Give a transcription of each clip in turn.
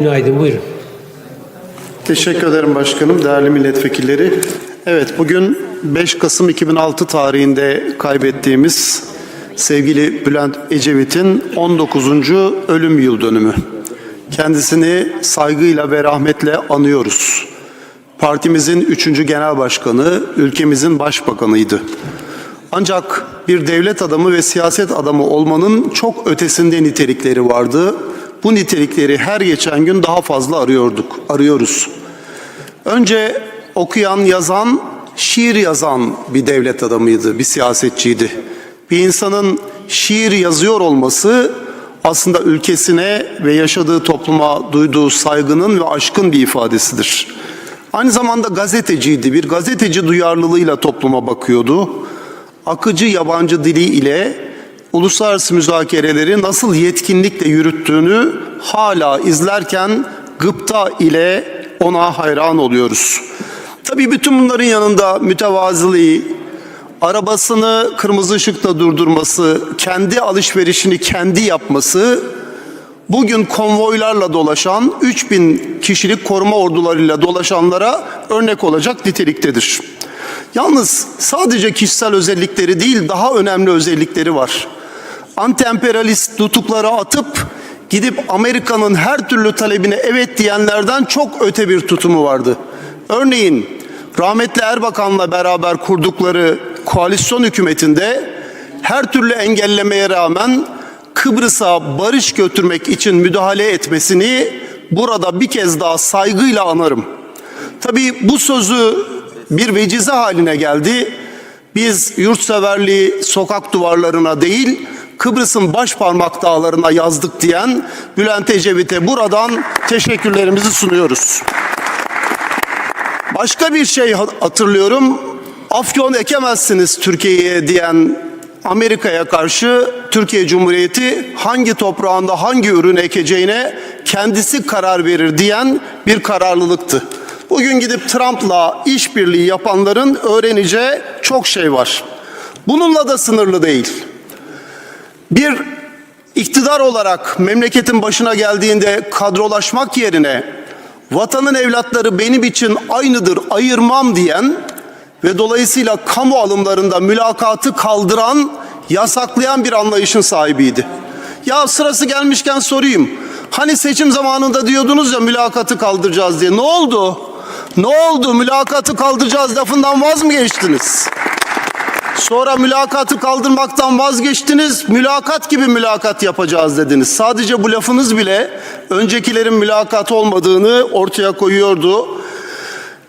Günaydın, buyurun. Teşekkür ederim başkanım, değerli milletvekilleri. Evet, bugün 5 Kasım 2006 tarihinde kaybettiğimiz sevgili Bülent Ecevit'in 19. ölüm yıl dönümü. Kendisini saygıyla ve rahmetle anıyoruz. Partimizin 3. genel başkanı, ülkemizin başbakanıydı. Ancak bir devlet adamı ve siyaset adamı olmanın çok ötesinde nitelikleri vardı. Bu nitelikleri her geçen gün daha fazla arıyorduk, arıyoruz. Önce okuyan, yazan, şiir yazan bir devlet adamıydı, bir siyasetçiydi. Bir insanın şiir yazıyor olması aslında ülkesine ve yaşadığı topluma duyduğu saygının ve aşkın bir ifadesidir. Aynı zamanda gazeteciydi. Bir gazeteci duyarlılığıyla topluma bakıyordu. Akıcı yabancı dili ile uluslararası müzakereleri nasıl yetkinlikle yürüttüğünü hala izlerken gıpta ile ona hayran oluyoruz. Tabii bütün bunların yanında mütevazılığı, arabasını kırmızı ışıkta durdurması, kendi alışverişini kendi yapması, bugün konvoylarla dolaşan 3000 kişilik koruma ordularıyla dolaşanlara örnek olacak niteliktedir. Yalnız sadece kişisel özellikleri değil daha önemli özellikleri var. Anti-emperyalist tutuklara atıp gidip Amerika'nın her türlü talebine evet diyenlerden çok öte bir tutumu vardı. Örneğin rahmetli Erbakan'la beraber kurdukları koalisyon hükümetinde her türlü engellemeye rağmen Kıbrıs'a barış götürmek için müdahale etmesini burada bir kez daha saygıyla anarım. Tabii bu sözü bir vecize haline geldi. Biz yurtseverliği sokak duvarlarına değil, Kıbrıs'ın baş parmak dağlarına yazdık diyen Bülent Ecevit'e buradan teşekkürlerimizi sunuyoruz. Başka bir şey hatırlıyorum. Afyon ekemezsiniz Türkiye'ye diyen Amerika'ya karşı Türkiye Cumhuriyeti hangi toprağında hangi ürün ekeceğine kendisi karar verir diyen bir kararlılıktı. Bugün gidip Trump'la işbirliği yapanların öğreneceği çok şey var. Bununla da sınırlı değil. Bir iktidar olarak memleketin başına geldiğinde kadrolaşmak yerine vatanın evlatları benim için aynıdır ayırmam diyen ve dolayısıyla kamu alımlarında mülakatı kaldıran, yasaklayan bir anlayışın sahibiydi. Ya sırası gelmişken sorayım. Hani seçim zamanında diyordunuz ya mülakatı kaldıracağız diye. Ne oldu? Ne oldu? Mülakatı kaldıracağız lafından vaz mı geçtiniz? Sonra mülakatı kaldırmaktan vazgeçtiniz. Mülakat gibi mülakat yapacağız dediniz. Sadece bu lafınız bile öncekilerin mülakat olmadığını ortaya koyuyordu.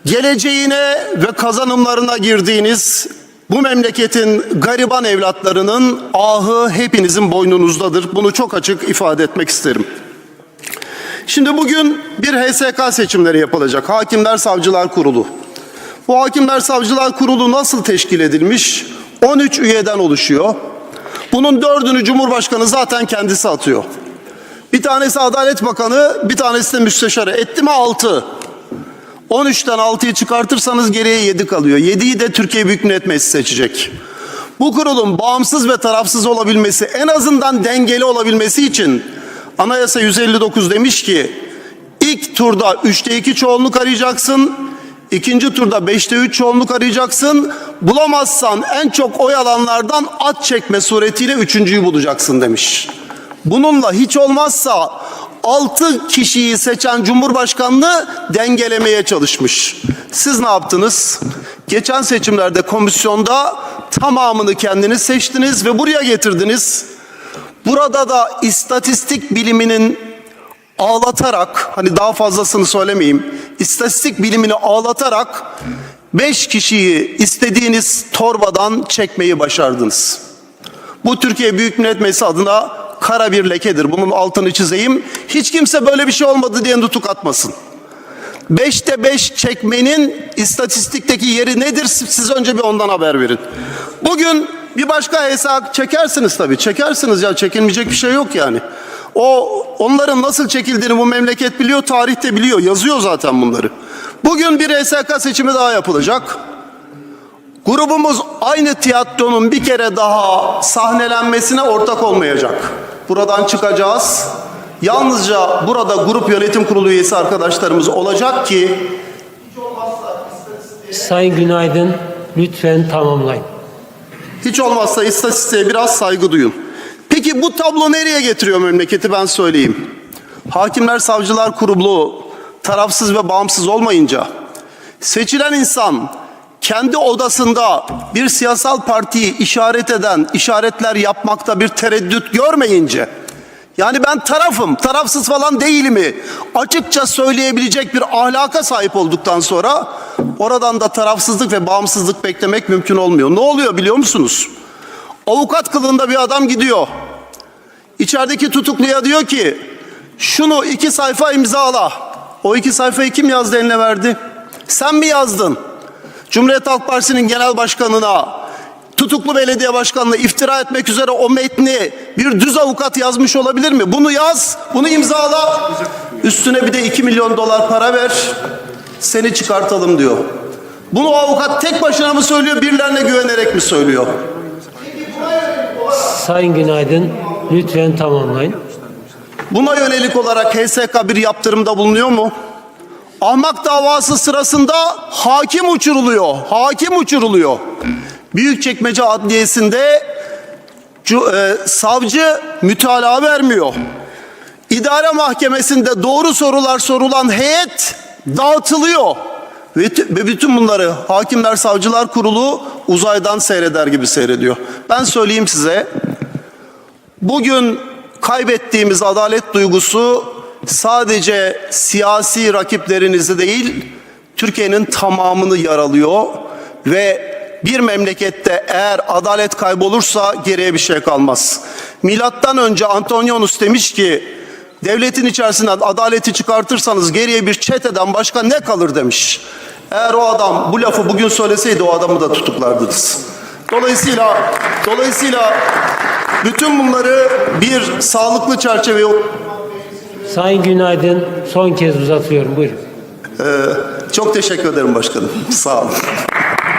Geleceğine ve kazanımlarına girdiğiniz bu memleketin gariban evlatlarının ahı hepinizin boynunuzdadır. Bunu çok açık ifade etmek isterim. Şimdi bugün bir HSK seçimleri yapılacak. Hakimler Savcılar Kurulu. Bu Hakimler Savcılar Kurulu nasıl teşkil edilmiş? 13 üyeden oluşuyor. Bunun dördünü Cumhurbaşkanı zaten kendisi atıyor. Bir tanesi Adalet Bakanı, bir tanesi de müsteşarı. Etti mi 6. 13'ten 6'yı çıkartırsanız geriye 7 kalıyor. 7'yi de Türkiye Büyük Millet Meclisi seçecek. Bu kurulun bağımsız ve tarafsız olabilmesi, en azından dengeli olabilmesi için Anayasa 159 demiş ki ilk turda 3'te 2 çoğunluk arayacaksın. İkinci turda 5'te 3 çoğunluk arayacaksın. Bulamazsan en çok oy alanlardan at çekme suretiyle üçüncüyü bulacaksın demiş. Bununla hiç olmazsa 6 kişiyi seçen Cumhurbaşkanlığı dengelemeye çalışmış. Siz ne yaptınız? Geçen seçimlerde komisyonda tamamını kendiniz seçtiniz ve buraya getirdiniz. Burada da istatistik biliminin ağlatarak, hani daha fazlasını söylemeyeyim, istatistik bilimini ağlatarak 5 kişiyi istediğiniz torbadan çekmeyi başardınız. Bu Türkiye Büyük Millet Meclisi adına kara bir lekedir. Bunun altını çizeyim. Hiç kimse böyle bir şey olmadı diye nutuk atmasın. Beşte beş çekmenin istatistikteki yeri nedir? Siz önce bir ondan haber verin. Bugün bir başka hesap çekersiniz tabii. Çekersiniz ya çekilmeyecek bir şey yok yani. O onların nasıl çekildiğini bu memleket biliyor, tarihte biliyor. Yazıyor zaten bunları. Bugün bir HSK seçimi daha yapılacak. Grubumuz aynı tiyatronun bir kere daha sahnelenmesine ortak olmayacak. Buradan çıkacağız Yalnızca burada grup yönetim kurulu üyesi arkadaşlarımız olacak ki Sayın Günaydın, lütfen tamamlayın. hiç olmazsa istatistiğe biraz saygı duyun. Peki bu tablo nereye getiriyor memleketi ben söyleyeyim. Hakimler Savcılar Kurulu tarafsız ve bağımsız olmayınca seçilen insan kendi odasında bir siyasal partiyi işaret eden işaretler yapmakta bir tereddüt görmeyince yani ben tarafım, tarafsız falan değilimi açıkça söyleyebilecek bir ahlaka sahip olduktan sonra oradan da tarafsızlık ve bağımsızlık beklemek mümkün olmuyor. Ne oluyor biliyor musunuz? Avukat kılığında bir adam gidiyor. İçerideki tutukluya diyor ki şunu iki sayfa imzala. O iki sayfayı kim yazdı eline verdi? Sen mi yazdın? Cumhuriyet Halk Partisi'nin genel başkanına, tutuklu belediye başkanına iftira etmek üzere o metni bir düz avukat yazmış olabilir mi? Bunu yaz, bunu imzala. Üstüne bir de 2 milyon dolar para ver. Seni çıkartalım diyor. Bunu avukat tek başına mı söylüyor, birilerine güvenerek mi söylüyor? Sayın Günaydın, lütfen tamamlayın. Buna yönelik olarak HSK bir yaptırımda bulunuyor mu? Ahmak davası sırasında hakim uçuruluyor. Hakim uçuruluyor. Büyükçekmece Adliyesi'nde e, savcı mütalaa vermiyor. İdare mahkemesinde doğru sorular sorulan heyet dağıtılıyor. Ve tü- ve bütün bunları Hakimler Savcılar Kurulu uzaydan seyreder gibi seyrediyor. Ben söyleyeyim size Bugün kaybettiğimiz adalet duygusu sadece siyasi rakiplerinizi değil, Türkiye'nin tamamını yaralıyor ve bir memlekette eğer adalet kaybolursa geriye bir şey kalmaz. Milattan önce Antonianus demiş ki, devletin içerisinden adaleti çıkartırsanız geriye bir çeteden başka ne kalır demiş. Eğer o adam bu lafı bugün söyleseydi o adamı da tutuklardınız. Dolayısıyla dolayısıyla bütün bunları bir sağlıklı çerçeveye Sayın Günaydın, son kez uzatıyorum. Buyurun. çok teşekkür ederim başkanım. Sağ olun.